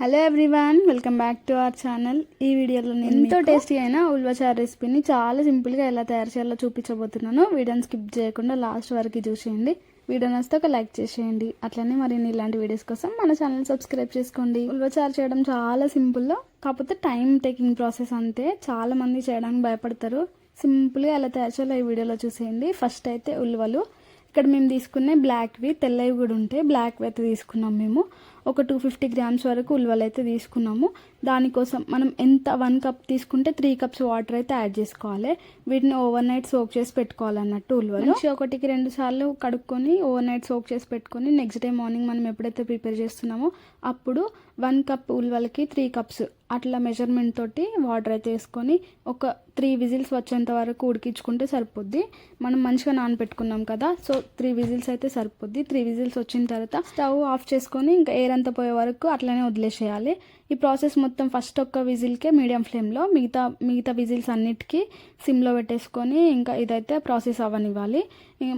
Hello everyone welcome back to our channel ఈ వీడియోలో నేను ఎంతో టేస్టీ అయిన ఉల్వచారు రెసిపీని చాలా సింపుల్గా ఎలా తయారు చేయాలో చూపించబోతున్నాను. వీడియోని స్కిప్ చేయకుండా లాస్ట్ వరకు చూసేయండి. వీడియో నచ్చితే ఒక లైక్ చేసేయండి. అట్లనే మరిన్ని ఇలాంటి వీడియోస్ కోసం మన ఛానల్ సబ్స్క్రైబ్ చేసుకోండి. ఉల్వచారు చేయడం చాలా సింపుల్లో కాకపోతే టైం టేకింగ్ ప్రాసెస్ అంతే. చాలా మంది చేయడానికి భయపడతారు. సింపుల్గా ఎలా తయారు చేయాలో ఈ వీడియోలో చూసేయండి. ఫస్ట్ అయితే ఉల్వలు ఇక్కడ మేము తీసుకునే బ్లాక్వి తెల్లవి కూడా ఉంటాయి బ్లాక్వి అయితే తీసుకున్నాం మేము. ఒక టూ ఫిఫ్టీ గ్రామ్స్ వరకు ఉల్వలు అయితే తీసుకున్నాము. దానికోసం మనం ఎంత వన్ కప్ తీసుకుంటే త్రీ కప్స్ వాటర్ అయితే యాడ్ చేసుకోవాలి. వీటిని ఓవర్ నైట్ సోక్ చేసి పెట్టుకోవాలన్నట్టు ఉల్వలు. ఒకటికి రెండు సార్లు కడుక్కొని ఓవర్ నైట్ సోక్ చేసి పెట్టుకొని నెక్స్ట్ డే మార్నింగ్ మనం ఎప్పుడైతే ప్రిపేర్ చేస్తున్నామో అప్పుడు వన్ కప్ ఉల్వలకి త్రీ కప్స్ అట్లా మెజర్మెంట్ తోటి వాటర్ అయితే వేసుకొని ఒక త్రీ విజిల్స్ వచ్చేంత వరకు ఉడికించుకుంటే సరిపోద్ది. మనం మంచిగా నానబెట్టుకున్నాం కదా సో త్రీ విజిల్స్ అయితే సరిపోద్ది. త్రీ విజిల్స్ వచ్చిన తర్వాత స్టవ్ ఆఫ్ చేసుకొని ఇంకా ఎయిర్ అంతా పోయే వరకు అట్లనే వదిలేసేయాలి. ఈ ప్రాసెస్ మొత్తం ఫస్ట్ ఒక్క విజిల్కే మీడియం ఫ్లేమ్లో మిగతా మిగతా విజిల్స్ అన్నిటికీ సిమ్లో పెట్టేసుకొని ఇంకా ఇదైతే ప్రాసెస్ అవ్వనివ్వాలి.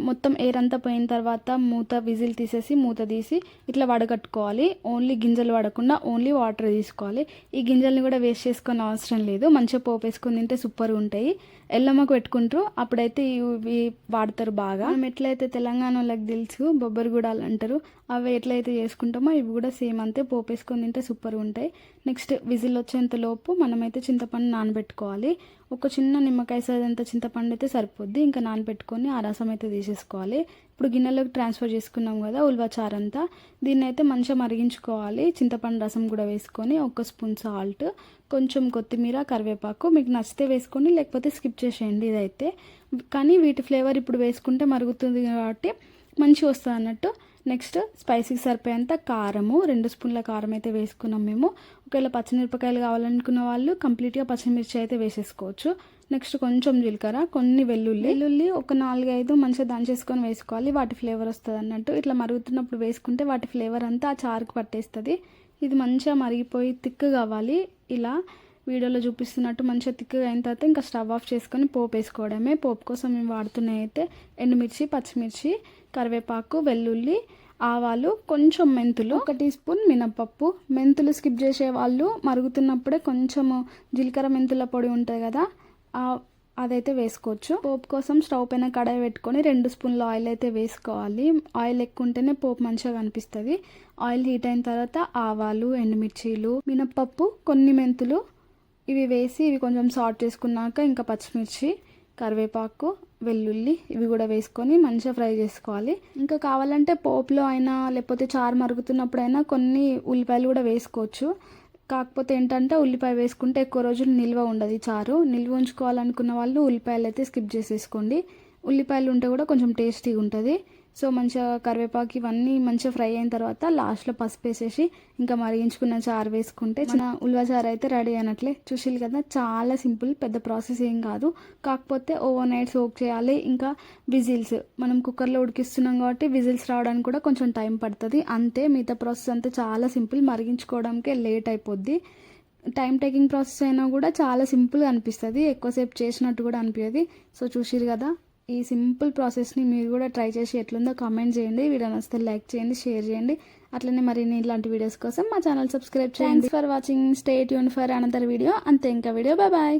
మొత్తం ఎయిర్ అంతా పోయిన తర్వాత మూత విజిల్ తీసేసి మూత తీసి ఇట్లా వడగట్టుకోవాలి. ఓన్లీ గింజలు పడకుండా ఓన్లీ వాటర్ తీసుకోవాలి. ఈ గింజల్ని కూడా వేస్ట్ చేసుకొని అవసరం లేదు. మంచిగా పోపు వేసుకొని తింటే సూపర్గా ఉంటాయి. ఎల్లమ్మకు పెట్టుకుంటారు అప్పుడైతే ఇవి వాడతారు బాగా. మేము ఎట్లయితే తెలంగాణ వాళ్ళకి తెలుసు బొబ్బరి గుడాలు అంటారు అవి ఎట్లయితే చేసుకుంటామో ఇవి కూడా సేమ్ అంతే. పోపేసుకొని తింటే సూపర్గా ఉంటాయి. నెక్స్ట్ విజిల్ వచ్చేంతలోపు మనమైతే చింతపండు నానబెట్టుకోవాలి. ఒక చిన్న నిమ్మకాయ సైజ్ అంత చింతపండు అయితే సరిపోద్ది. ఇంకా నానబెట్టుకొని ఆ రసం అయితే తీసేసుకోవాలి. ఇప్పుడు గిన్నెలోకి ట్రాన్స్ఫర్ చేసుకున్నాం కదా ఉల్వచారు అంతా దీన్ని అయితే మంచిగా మరిగించుకోవాలి. చింతపండు రసం కూడా వేసుకొని ఒక స్పూన్ సాల్ట్ కొంచెం కొత్తిమీర కరివేపాకు. మీకు నచ్చితే వేసుకొని లేకపోతే స్కిప్ చేసేయండి ఇదైతే. కానీ వీటి ఫ్లేవర్ ఇప్పుడు వేసుకుంటే మరుగుతుంది కాబట్టి మంచిగా వస్తుంది అన్నట్టు. నెక్స్ట్ స్పైసీకి సరిపోయేంత కారము రెండు స్పూన్ల కారం అయితే వేసుకున్నాం మేము. ఒకవేళ పచ్చిమిరపకాయలు కావాలనుకున్న వాళ్ళు కంప్లీట్గా పచ్చిమిర్చి అయితే వేసేసుకోవచ్చు. నెక్స్ట్ కొంచెం జీలకర్ర కొన్ని వెల్లుల్లి. వెల్లుల్లి ఒక నాలుగైదు మంచిగా దంచేసుకొని వేసుకోవాలి. వాటి ఫ్లేవర్ వస్తుంది అన్నట్టు. ఇట్లా మరుగుతున్నప్పుడు వేసుకుంటే వాటి ఫ్లేవర్ అంతా ఆ చారుకు పట్టేస్తుంది. ఇది మంచిగా మరిగిపోయి థిక్ కావాలి ఇలా వీడియోలో చూపిస్తున్నట్టు మంచిగా థిక్గా అయిన తర్వాత ఇంకా స్టవ్ ఆఫ్ చేసుకొని పోపు వేసుకోవడమే. పోపు కోసం మేము వాడుతున్నాయి అయితే ఎండుమిర్చి పచ్చిమిర్చి కరివేపాకు వెల్లుల్లి ఆవాలు కొంచెం మెంతులు ఒక టీ స్పూన్ మినపప్పు మెంతులు స్కిప్ చేసే వాళ్ళు మరుగుతున్నప్పుడే కొంచెము జీలకర్ర మెంతుల పొడి ఉంటుంది కదా అదైతే వేసుకోవచ్చు. పోపు కోసం స్టవ్ పైన కడాయి పెట్టుకొని రెండు స్పూన్ల ఆయిల్ అయితే వేసుకోవాలి. ఆయిల్ ఎక్కువ ఉంటేనే పోపు మంచిగా కనిపిస్తుంది. ఆయిల్ హీట్ అయిన తర్వాత ఆవాలు ఎండుమిర్చీలు మినప్పప్పు కొన్ని మెంతులు ఇవి వేసి ఇవి కొంచెం సాల్ట్ చేసుకున్నాక ఇంకా పచ్చిమిర్చి కరివేపాకు వెల్లుల్లి ఇవి కూడా వేసుకొని మంచిగా ఫ్రై చేసుకోవాలి. ఇంకా కావాలంటే పోపులో అయినా లేకపోతే చారు మరుగుతున్నప్పుడైనా కొన్ని ఉల్లిపాయలు కూడా వేసుకోవచ్చు. కాకపోతే ఏంటంటే ఉల్లిపాయ వేసుకుంటే ఎక్కువ రోజులు నిల్వ ఉండదు చారు. నిల్వ ఉంచుకోవాలనుకున్న వాళ్ళు ఉల్లిపాయలు అయితే స్కిప్ చేసేసుకోండి. ఉల్లిపాయలు ఉంటే కూడా కొంచెం టేస్టీగా ఉంటుంది. సో మంచిగా కరివేపాకు ఇవన్నీ మంచిగా ఫ్రై అయిన తర్వాత లాస్ట్లో పసుపు వేసేసి ఇంకా మరిగించుకున్న చారు వేసుకుంటే చిన్న ఉల్వ చారు అయితే రెడీ అయినట్లే. చూసిల్లు కదా చాలా సింపుల్ పెద్ద ప్రాసెస్ ఏం కాదు. కాకపోతే ఓవర్ నైట్ సోక్ చేయాలి. ఇంకా విజిల్స్ మనం కుక్కర్లో ఉడికిస్తున్నాం కాబట్టి విజిల్స్ రావడానికి కూడా కొంచెం టైం పడుతుంది. అంతే మిగతా ప్రాసెస్ అంతా చాలా సింపుల్ మరిగించుకోవడానికే లేట్ అయిపోద్ది. టైం టేకింగ్ ప్రాసెస్ అయినా కూడా చాలా సింపుల్గా అనిపిస్తుంది. ఎక్కువసేపు చేసినట్టు కూడా అనిపించదు సో చూసిరు కదా. ఈ సింపుల్ ప్రాసెస్ని మీరు కూడా ట్రై చేసి ఎట్లుందో కామెంట్ చేయండి. వీడియో నచ్చితే లైక్ చేయండి షేర్ చేయండి. అట్లనే మరిన్ని ఇలాంటి వీడియోస్ కోసం మా ఛానల్ సబ్స్క్రైబ్ చేయండి. ఫర్ వాచింగ్ స్టేట్ యూన్ ఫర్ అనదర్ వీడియో అంతే ఇంకా వీడియో. Bye bye